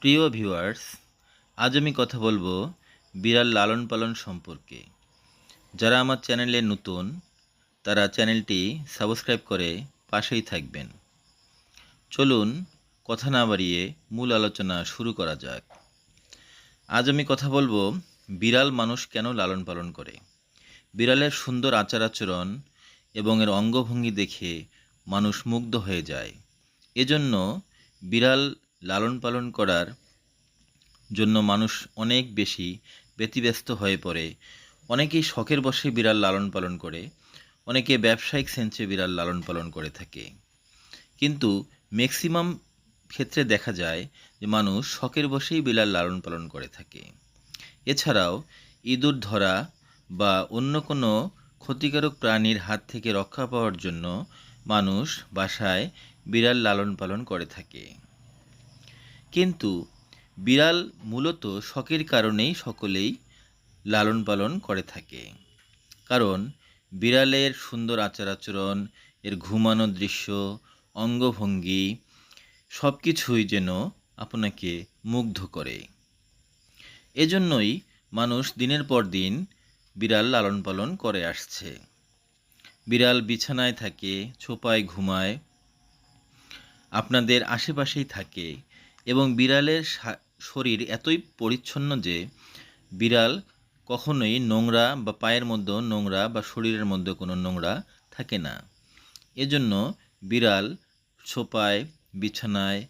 প্রিয় ভিউয়ার্স, আজ আমি কথা বলব বিড়াল লালন পালন সম্পর্কে। যারা আমার চ্যানেলে নতুন, তারা চ্যানেলটি সাবস্ক্রাইব করে পাশেই থাকবেন। চলুন কথা না বাড়িয়ে মূল আলোচনা শুরু করা যাক। আজ আমি কথা বলব বিড়াল মানুষ কেন লালন পালন করে? বিড়ালের সুন্দর আচার আচরণ এবং এর অঙ্গভঙ্গি দেখে মানুষ মুগ্ধ হয়ে যায়। এজন্য বিড়াল লালন পালন করার জন্য মানুষ অনেক বেশি ব্যতিব্যস্ত হয়ে পড়ে। অনেকেই শখের বসে বিড়াল লালন পালন করে, অনেকে ব্যবসায়িক সেন্সে বিড়াল লালন পালন করে থাকে। কিন্তু ম্যাক্সিমাম ক্ষেত্রে দেখা যায় যে মানুষ শখের বসেই বিড়াল লালন পালন করে থাকে। এছাড়াও ইঁদুর ধরা বা অন্য কোনো ক্ষতিকারক প্রাণীর হাত থেকে রক্ষা পাওয়ার জন্য মানুষ বাসায় বিড়াল লালন পালন করে থাকে। কিন্তু বিড়াল মূলত শখের কারণেই সকলেই লালন পালন করে থাকে। কারণ বিড়ালের সুন্দর আচার আচরণ এর ঘুমানো দৃশ্য, অঙ্গভঙ্গি সব কিছুই যেন আপনাকে মুগ্ধ করে। এজন্যই মানুষ দিনের পর দিন বিড়াল লালন পালন করে আসছে। বিড়াল বিছানায় থাকে, ছোপায় ঘুমায়, আপনাদের আশেপাশেই থাকে এবং বিড়ালের শরীর এতই পরিচ্ছন্ন যে বিড়াল কখনোই নোংরা বা পায়ের মধ্যেও নোংরা বা শরীরের মধ্যে কোনো নোংরা থাকে না। এজন্য বিড়াল ছোপায়, বিছানায়,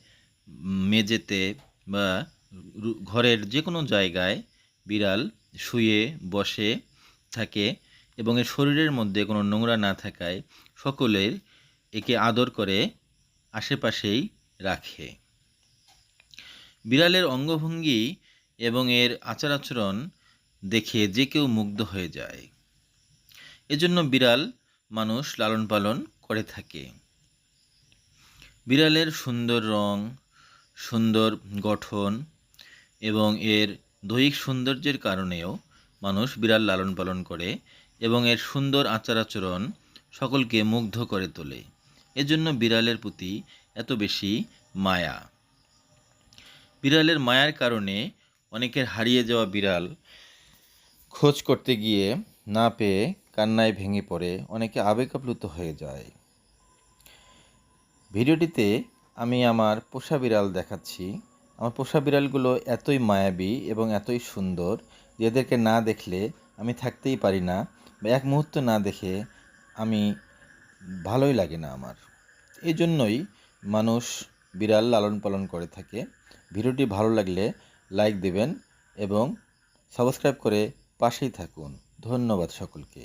মেঝেতে বা ঘরের যে কোনো জায়গায় বিড়াল শুয়ে, বসে থাকে এবং এর শরীরের মধ্যে কোনো নোংরা না থাকায় সকলের একে আদর করে আশেপাশেই রাখে। বিড়ালের অঙ্গভঙ্গি এবং এর আচার আচরণ দেখে যে কেউ মুগ্ধ হয়ে যায়। এজন্য বিড়াল মানুষ লালন পালন করে থাকে। বিড়ালের সুন্দর রং, সুন্দর গঠন এবং এর দৈহিক সৌন্দর্যের কারণেও মানুষ বিড়াল লালন পালন করে এবং এর সুন্দর আচার আচরণ সকলকে মুগ্ধ করে তোলে। এজন্য বিড়ালের প্রতি এত বেশি মায়া। বিড়ালের মায়ার কারণে অনেকের হারিয়ে যাওয়া বিড়াল খোঁজ করতে গিয়ে না পেয়ে কান্নায় ভেঙে পড়ে, অনেকে আবেগাপ্লুত হয়ে যায়। ভিডিওটিতে আমি আমার পোষা বিড়াল দেখাচ্ছি। আমার পোষা বিড়ালগুলো এতই মায়াবী এবং এতই সুন্দর যে এদেরকে না দেখলে আমি থাকতেই পারি না বা এক মুহূর্ত না দেখে আমি ভালোই লাগে না আমার। এই জন্যই মানুষ বিড়াল লালন পালন করে থাকে। ভিডিওটি ভালো লাগলে লাইক দেবেন এবং সাবস্ক্রাইব করে পাশেই থাকুন। ধন্যবাদ সকলকে।